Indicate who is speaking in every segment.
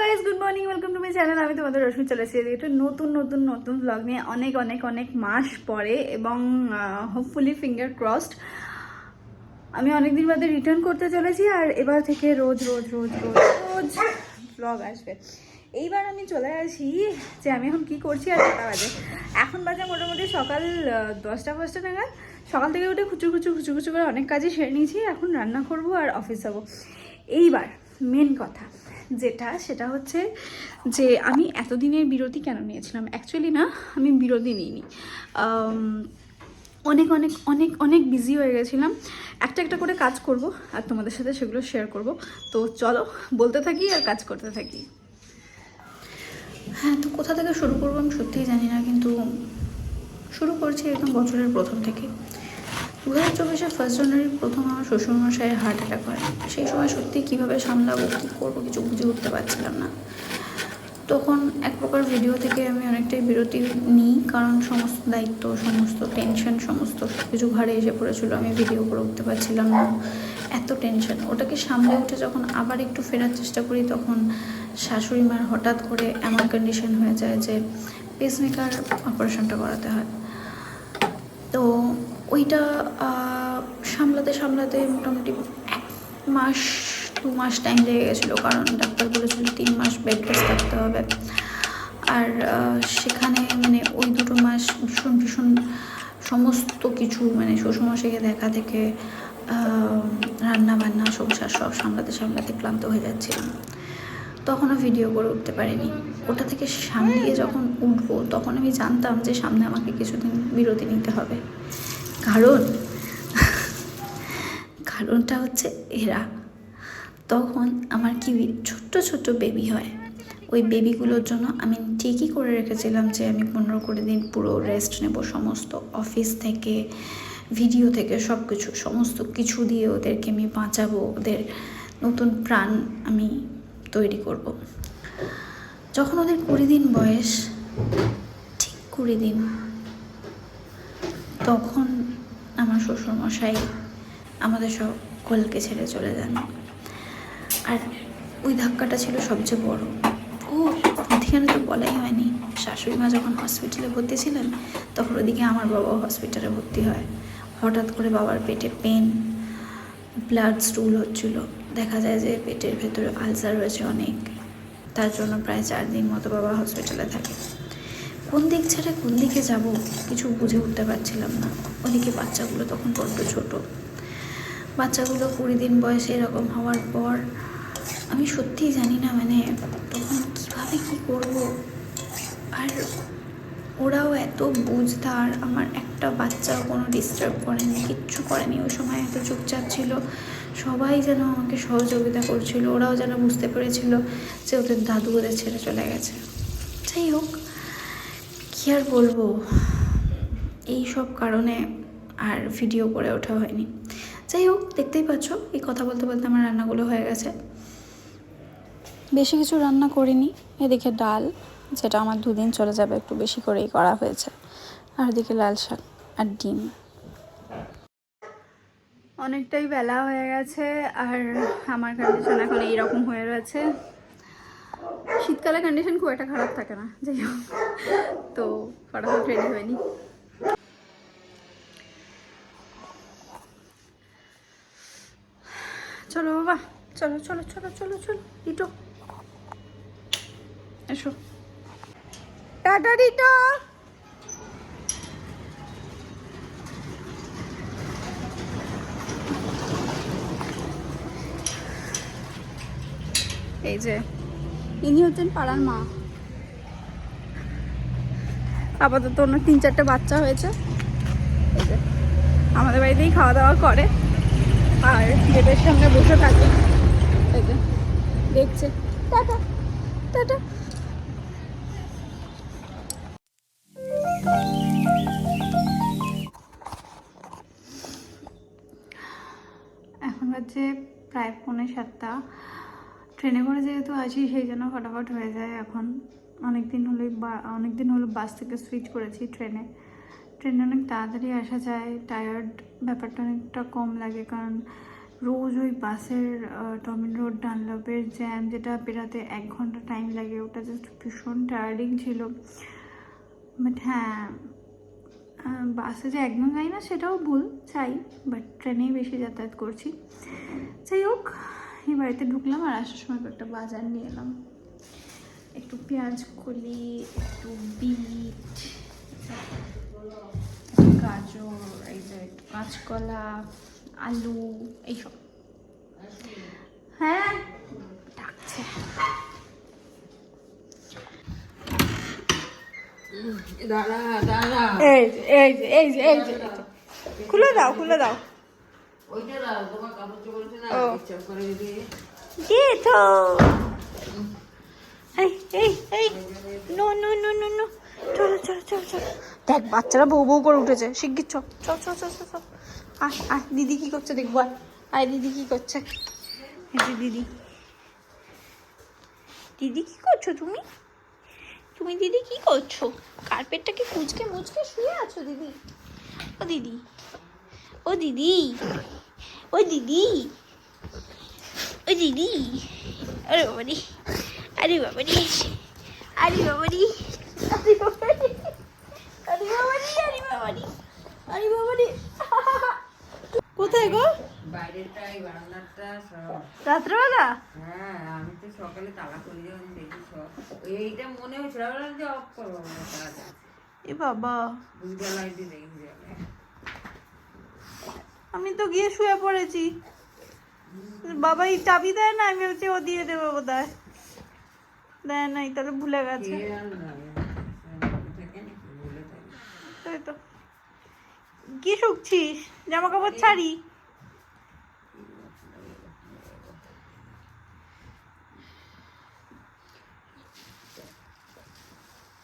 Speaker 1: Guys good morning welcome to my channel আমি তোমাদের রশ্মি চলে এসেছি। একটা নতুন নতুন নতুন ব্লগ নিয়ে অনেক অনেক অনেক মাস পরে এবং হোপফুলি ফিঙ্গার ক্রসড আমি অনেকদিন বাদে রিটার্ন করতে চলেছি আর এবার থেকে রোজ রোজ রোজ রোজ রোজ ব্লগ আসবে। এইবার আমি চলে আসি যে আমি এখন কি করছি আর কটা বাজে। এখন বাজে মোটামুটি সকাল দশটা, পাঁচটা নাগাদ। সকাল থেকে উঠে খুচু খুচু খুচু খুচু করে অনেক কাজই সেরে নিয়েছি। এখন রান্না করব আর অফিস যাব। এইবার মেন কথা যেটা, সেটা হচ্ছে যে আমি এতদিনের বিরতি কেন নিয়েছিলাম? অ্যাকচুয়ালি না, আমি বিরতি নিইনি। অনেক অনেক অনেক অনেক বিজি হয়ে গেছিলাম। একটা একটা করে কাজ করব আর তোমাদের সাথে সেগুলো শেয়ার করব। তো চলো, বলতে থাকি আর কাজ করতে থাকি। হ্যাঁ তো কোথা থেকে শুরু করব আমি সত্যিই জানি না, কিন্তু শুরু করছি একদম বছরের প্রথম থেকে। দু হাজার চব্বিশে ফার্স্ট জানুয়ারি প্রথম আমার শ্বশুরমশাইয়ের হার্ট অ্যাটাক হয়। সেই সময় সত্যি কীভাবে সামলাবো, কী করব কিছু বুঝে উঠতে পারছিলাম না। তখন এক প্রকার ভিডিও থেকে আমি অনেকটাই বিরতি নিই, কারণ সমস্ত দায়িত্ব, সমস্ত টেনশন সমস্ত কিছু ঘাড়ে এসে পড়েছিল, আমি ভিডিও করে উঠতে পারছিলাম না। এত টেনশন ওটাকে সামলে উঠে যখন আবার একটু ফেরার চেষ্টা করি, তখন শাশুড়ি মার হঠাৎ করে এমন কন্ডিশন হয়ে যায় যে পেসমেকার অপারেশনটা করাতে হয়। তো ওইটা সামলাতে সামলাতে মোটামুটি এক মাস, দু মাস টাইম লেগে গেছিল। কারণ ডাক্তার বলেছিল তিন মাস বেড রেস্ট থাকতে হবে। আর সেখানে মানে ওই দুটো মাস ভীষণ ভীষণ সমস্ত কিছু মানে শ্বশুরমশাইকে দেখা থেকে রান্না বান্না সংসার সব সামলাতে সামলাতে ক্লান্ত হয়ে যাচ্ছিলাম। তখনও ভিডিও করে উঠতে পারিনি। ওটা থেকে সামলিয়ে যখন উঠবো, তখন আমি জানতাম যে সামনে আমাকে কিছুদিন বিরতি নিতে হবে। কারণ, কারণটা হচ্ছে এরা তখন আমার কি ছোট্ট ছোট্ট বেবি হয়, ওই বেবিগুলোর জন্য আমি ঠিকই করে রেখেছিলাম যে আমি পনেরো কুড়ি দিন পুরো রেস্ট নেব সমস্ত অফিস থেকে ভিডিও থেকে সব কিছু সমস্ত কিছু দিয়ে ওদেরকে আমি বাঁচাবো, ওদের নতুন প্রাণ আমি তৈরি করব। যখন ওদের কুড়ি দিন বয়স, ঠিক কুড়ি দিন, তখন আমার শ্বশুরমশাই আমাদের সকলকে ছেড়ে চলে যান। আর ওই ধাক্কাটা ছিল সবচেয়ে বড়। ও মধ্যখানে তো বলাই হয়নি। শাশুড়ি মা যখন হসপিটালে ভর্তি ছিলেন, তখন ওদিকে আমার বাবাও হসপিটালে ভর্তি হয়। হঠাৎ করে বাবার পেটে পেন ব্লাড স্টুল হচ্ছিল। দেখা যায় যে পেটের ভেতরে আলসার রয়েছে অনেক। তার জন্য প্রায় চার দিন মতো বাবা হসপিটালে থাকে। কোন দিক ছেড়ে কোন দিকে যাব কিছু বুঝে উঠতে পারছিলাম না। ওদিকে বাচ্চাগুলো তখন বড্ড ছোট। বাচ্চাগুলো কুড়ি দিন বয়সে এরকম হওয়ার পর আমি সত্যিই জানি না মানে তখন কীভাবে কী করব। আর ওরাও এত বুঝদার, আমার একটা বাচ্চাও কোনো ডিস্টার্ব করেনি, কিচ্ছু করেনি। ওই সময় এত চুপচাপ ছিল, সবাই যেন আমাকে সহযোগিতা করছিল, ওরাও যেন বুঝতে পেরেছিল যে ওদের দাদু ওদের ছেড়ে চলে গেছে। যাই হোক কী আর বলব? এই সব কারণে আর ভিডিও করে ওঠা হয়নি। যাই হোক, দেখতেই পাচ্ছ, এই কথা বলতে বলতে আমার রান্নাগুলো হয়ে গেছে। বেশি কিছু রান্না করিনি, এদিকে ডাল, যেটা আমার দুদিন চলে যাবে, একটু বেশি করেই করা হয়েছে। আর এদিকে লাল শাক আর ডিম। অনেকটাই বেলা হয়ে গেছে, আর আমার কন্ডিশন এখন এইরকম হয়ে রয়েছে। শীতকালে কন্ডিশন খুব একটা খারাপ থাকে না, যাই হোক। তো ফটাফট রেডি হয়নি চলো বাবা, চলো চলো চলো চলো চলো ইটো এসো। টাটা, রিটো। এই যে ইনি হচ্ছেন পাড়ার মা। আপাতত ওনার তিন চারটে বাচ্চা হয়েছে। আমাদের বাড়িতেই খাওয়া দাওয়া করে। আর গেটের সামনে বসে থাকে। দেখছে। Tata tata. এখন হচ্ছে প্রায় পৌনে সাতটা। ট্রেনে করে যেহেতু আছি সেই জন্য ফটাফট হয়ে যায় এখন। অনেক দিন হলো অনেক দিন হলো বাস থেকে সুইচ করেছি ট্রেনে। ট্রেনে অনেক তাড়াতাড়ি আসা যায় টায়ার্ড ব্যাপারটা অনেকটা কম লাগে কারণ রোজ ওই বাসের টমিন রোড ডানলপের জ্যাম যেটা বেরাতে এক ঘণ্টা টাইম লাগে, ওটা জাস্ট ভীষণ টায়ার্ডিং ছিল। বাট হ্যাঁ বাসে যে একদম যাই না সেটাও ভুল, চাই বাট ট্রেনেই বেশি যাতায়াত করছি। যাই হোক এই বাড়িতে ঢুকলাম আর আসার সময় একটা বাজার নিয়ে এলাম। একটু পেঁয়াজ কলি একটু বিট গাজর এই যে একটু কাঁচকলা আলু এইসব। হ্যাঁ ডাকছে। এই এই এই এই। খুলে দাও খুলে দাও।
Speaker 2: দিয়ে
Speaker 1: তো। No no no no no. চলো চলো চলো চলো। দেখ বাচ্চারা বউ বউ করে উঠেছে। শিগগির চল চল চল চল চল চল। আয় আয় দিদি কি করছে দেখব আয়। আয় দিদি কি করছে? দিদি। দিদি কি করছ তুমি? তুমি দিদি কি করছ? কার্পেটটাকে কুচকে মুচকে শুয়ে আছো দিদি? ও দিদি। ও দিদি। ও দিদি ও দিদি আরে বাবারি আরে বাবারি আরে বাবারি আরে বাবারি আরে বাবারি আরে বাবারি আরে বাবারি কোথায় গো
Speaker 2: বাইরেটাই বারান্দাটা সব
Speaker 1: রাত্রেবেলা
Speaker 2: হ্যাঁ আমি তো সকালে তালা করে যখন দেখি সব এইটা মনে হচ্ছে ভাবলাম যে অফ করব
Speaker 1: এ বাবা
Speaker 2: বুঝতে লাইটে দেখি
Speaker 1: আমি তো গিয়ে শুয়ে পড়েছি। বাবা এই চাবি দেয় না আমি ভেবেছি ও দিয়ে দেবে বোধ হয় দেয় নাই তাহলে ভুলে গেছে। তাই তো। কি শুকছিস? জামা কাপড় ছাড়ি?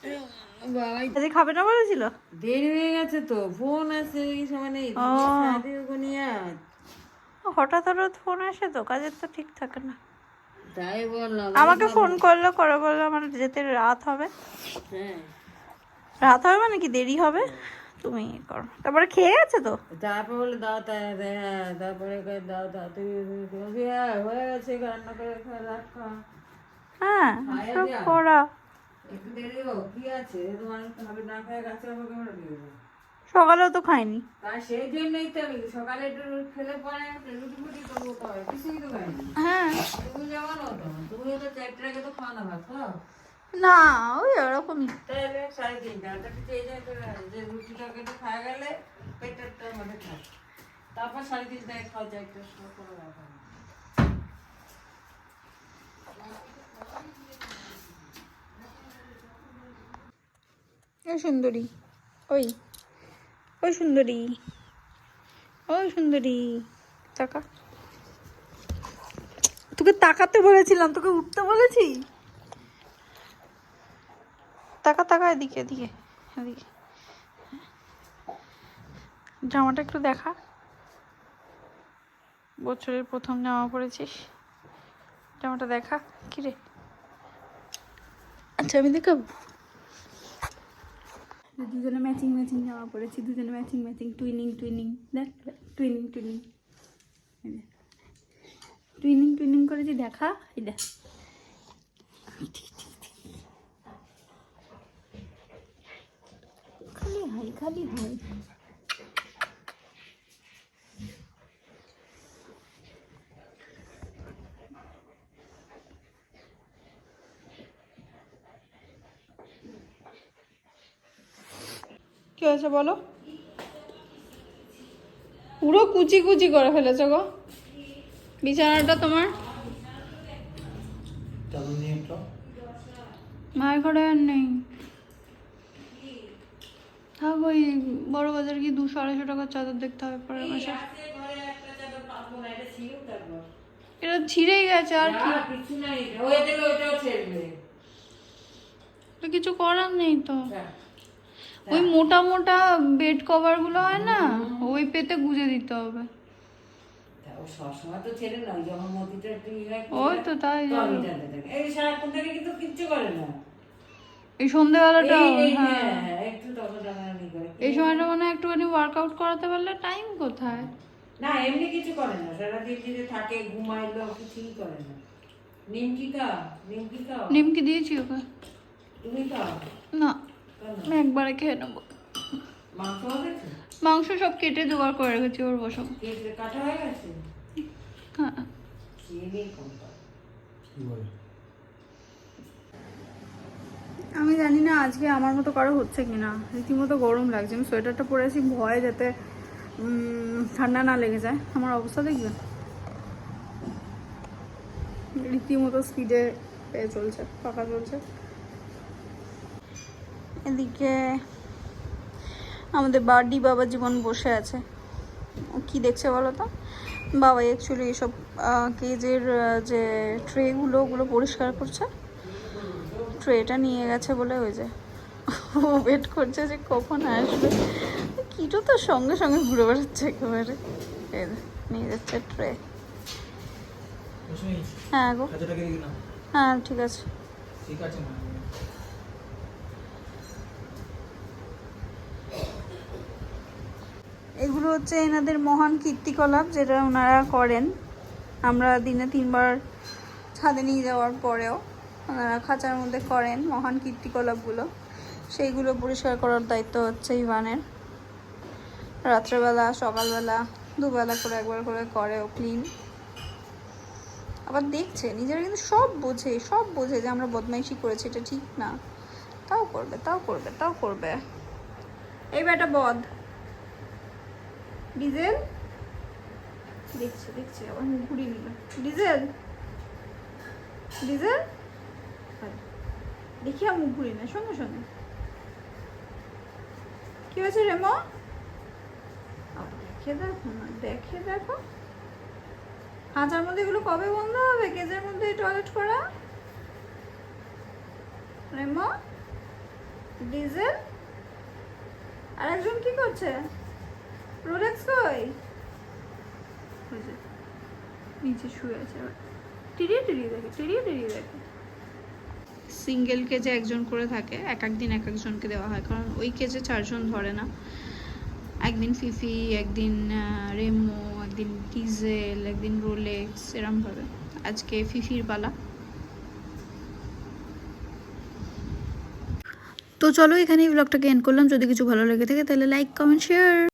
Speaker 2: বাবাই
Speaker 1: আজকে খাবে না বলেছিল?
Speaker 2: দেরি হয়ে গেছে তো ফোন আছে এই সময় নেই।
Speaker 1: হঠাৎ হঠাৎ ফোন আসে তো কাজের তো ঠিক থাকে না।
Speaker 2: তাই বললাম
Speaker 1: আমাকে ফোন করল করে বলল আমার যেতে রাত হবে।
Speaker 2: হ্যাঁ।
Speaker 1: রাত হবে মানে কি দেরি হবে? তুমি করো। তারপরে খেয়ে গেছে তো?
Speaker 2: তারপর বলে দাও হ্যাঁ তারপরে দাও তুমি হ্যাঁ হয়ে গেছে রান্না করে রাখা
Speaker 1: হ্যাঁ সব করা। সকালেও তো খাইনি।
Speaker 2: সেই জন্যই তো আমি সকালে খেলে পরে রুটি ফুটি করব পরে। কিছুই তো খাইনি।
Speaker 1: হ্যাঁ।
Speaker 2: তুমি যেমন হতো তুমি তো চারটে আগে তো খাওয়া না ভাত
Speaker 1: না ওই ওরকমই।
Speaker 2: তাহলে সাড়ে তিনটা কিছু যে রুটিটা কেটে খাওয়া গেলে পেটেরটা মানে খায়। তারপর সাড়ে তিনটায় খাওয়া যায় সময় কোনো ব্যাপার না
Speaker 1: ওই সুন্দরী। ওই ওই সুন্দরী। ওই সুন্দরী। তাকা। তোকে তাকাতে বলেছিলাম, তোকে উঠতে বলেছি? তাকা তাকা এদিকে এদিকে এদিকে। জামাটা একটু দেখা। বছরের প্রথম জামা পরেছিস। জামাটা দেখা। কিরে? আচ্ছা আমি দেখাবো দুজনে ম্যাচিং ম্যাচিং জামা পরেছি দুজনে ম্যাচিং ম্যাচিং টুইনিং টুইনিং দেখ টুইনিং টুইনিং টুইনিং টুইনিং করেছি দেখা দেখ। খালি হয়, খালি হাই কি হয়েছে বলো? পুরো কুচি কুচি করে ফেলেছো গো। বিছানাটা তোমার? মায়ের ঘরে আর নেই। থাক ওই বড় বাজার গিয়ে দুশো আড়াইশো টাকার চাদর দেখতে হবে পরের মাসে। এটা ছিঁড়েই গেছে আর কি।
Speaker 2: কিছু
Speaker 1: করার নেই তো।
Speaker 2: হ্যাঁ।
Speaker 1: ওই মোটা মোটা বেড কভারগুলো হয় না ওই পেতে গুজে দিতে হবে।
Speaker 2: ইয়ে হয়,
Speaker 1: ওই তো তাই।
Speaker 2: এই সারাক্ষণ থেকে কিন্তু কিচ্ছু করে না।
Speaker 1: এই সন্ধ্যেবেলাটা হ্যাঁ।
Speaker 2: হ্যাঁ, করে।
Speaker 1: এই সময়টা মানে একটুখানি ওয়ার্কআউট করাতে পারলে টাইম কোথায়?
Speaker 2: না এমনি কিছু করে না সারাদিন যদি থাকে ঘুমাইলো কিছুই করে না। নিমকি খাও নিমকি খাও
Speaker 1: নিমকি দিয়েছি ওকে।
Speaker 2: তুমি খাও?
Speaker 1: না। একবারে খেয়ে নেব।
Speaker 2: মাংস হবে তো?
Speaker 1: মাংস সব কেটে জোগাড় করে রেখেছি ওর বসব
Speaker 2: হয়ে
Speaker 1: হ্যাঁ। আমি জানি না আজকে আমার মতো কারও হচ্ছে কি না রীতিমতো গরম লাগছে আমি সোয়েটারটা পরে আছি ভয়ে যাতে ঠান্ডা না লেগে যায়। আমার অবস্থা দেখবে? রীতিমতো স্পিডে পেয়ে চলছে পাকা চলছে। এদিকে আমাদের বার্ডি বাবা জীবন বসে আছে। ও কি দেখছে বলো তো? বাবা অ্যাকচুয়ালি এসব কেজের যে ট্রেগুলো ওগুলো পরিষ্কার করছে। ট্রেটা নিয়ে গেছে বলে ওই যে ও ওয়েট করছে যে কখন আসবে। কিটো তো সঙ্গে সঙ্গে ঘুরে বেড়াচ্ছে একেবারে। নিয়ে যাচ্ছে ট্রে হ্যাঁ গো। হ্যাঁ ঠিক আছে।
Speaker 3: ঠিক আছে মা
Speaker 1: এগুলো হচ্ছে এনাদের মহান কীর্তিকলাপ যেটা ওনারা করেন। আমরা দিনে তিনবার ছাদে নিয়ে যাওয়ার পরেও ওনারা খাঁচার মধ্যে করেন মহান কীর্তিকলাপগুলো। সেইগুলো পরিষ্কার করার দায়িত্ব হচ্ছে ইভানের। রাত্রেবেলা, সকালবেলা, দুবেলা করে একবার করে করে ও ক্লিন আবার দেখছে, নিজেরা কিন্তু সব বোঝে সব বোঝে যে আমরা বদমাইশি করেছি, এটা ঠিক না। তাও করবে তাও করবে তাও করবে। এই বেটা বদ ডিজেল? দেখছি দেখছি মুখ ঘুরিয়ে নিল ডিজেল? ডিজেল? দেখি আর মুখ ঘুরিয়ে না সঙ্গে সঙ্গে কি হয়েছে রেমো? দেখে দেখো না, দেখে দেখো। হাজার মধ্যে এগুলো কবে বন্ধ হবে? কেজের মধ্যে টয়লেট করা? রেমো? ডিজেল? আর একজন কি করছে? রোলেক্স কই? নিচে শুয়ে আছে টিরিয়ে দেখে, টিরিয়ে টিরিয়ে দেখে। সিঙ্গেল কেজে একজন করে থাকে, এক এক দিন এক একজনকে দেওয়া হয়, কারণ ওই কেজে চারজন ধরে না। একদিন ফিফি, একদিন রেমো, একদিন ডিজেল, একদিন রোলেক্স এরমভাবে আজকে ফিফির পালা। তো চলো এখানেই ব্লগটাকে এন্ড করলাম। যদি কিছু ভালো লেগে থাকে তাহলে লাইক কমেন্ট শেয়ার